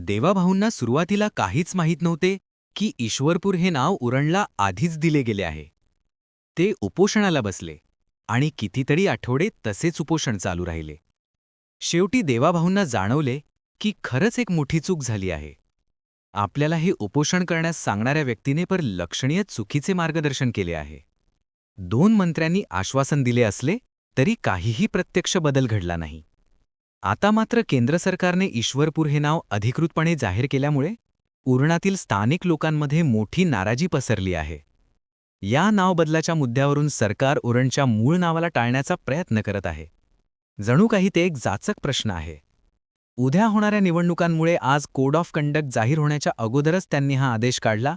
देवाभाऊंना सुरुवातीला काहीच माहीत नव्हते की ईश्वरपूर हे नाव उरणला आधीच दिले गेले आहे. ते उपोषणाला बसले आणि कितीतरी आठवडे तसेच उपोषण चालू राहिले. शेवटी देवाभाऊंना जाणवले की खरंच एक मोठी चूक झाली आहे. आपल्याला हे उपोषण करण्यास सांगणाऱ्या व्यक्तीने पर लक्षणीय चुकीचे मार्गदर्शन केले आहे. दोन मंत्र्यांनी आश्वासन दिले असले तरी काहीही प्रत्यक्ष बदल घडला नाही. आता मात्र केंद्र सरकारने ईश्वरपूर हे नाव अधिकृतपणे जाहीर केल्यामुळे उरणातील स्थानिक लोकांमध्ये मोठी नाराजी पसरली आहे. या नाव बदलाच्या मुद्द्यावरून सरकार उरणच्या मूळ नावाला टाळण्याचा प्रयत्न करत आहे. जणू काही ते एक जाचक प्रश्न आहे. उद्या होणाऱ्या निवडणुकांमुळे आज कोड ऑफ कंडक्ट जाहीर होण्याच्या अगोदरच त्यांनी हा आदेश काढला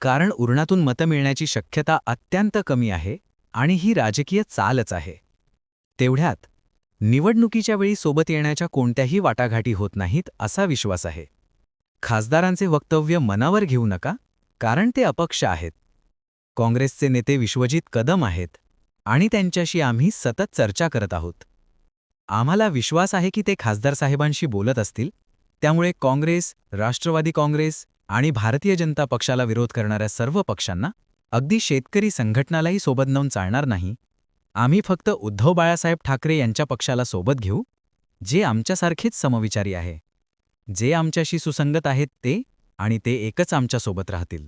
कारण उरणातून मतं मिळण्याची शक्यता अत्यंत कमी आहे आणि ही राजकीय चालच आहे. तेवढ्यात निवडणुकीच्या वेळी सोबत येण्याच्या कोणत्याही वाटाघाटी होत नाहीत असा विश्वास आहे. खासदारांचे वक्तव्य मनावर घेऊ नका कारण ते अपक्ष आहेत. काँग्रेसचे नेते विश्वजित कदम आहेत आणि त्यांच्याशी आम्ही सतत चर्चा करत आहोत. आम्हाला विश्वास आहे की ते खासदार साहेबांशी बोलत असतील त्यामुळे काँग्रेस राष्ट्रवादी काँग्रेस आणि भारतीय जनता पक्षाला विरोध करणाऱ्या सर्व पक्षांना अगदी शेतकरी संघटनालाही सोबत नेऊन चालणार नाही आम्ही फक्त उद्धव बाळासाहेब ठाकरे यांच्या पक्षाला सोबत घेऊ जे आमच्यासारखेच समविचारी आहे. जे आमच्याशी सुसंगत आहेत ते आणि ते एकच आमच्यासोबत राहतील.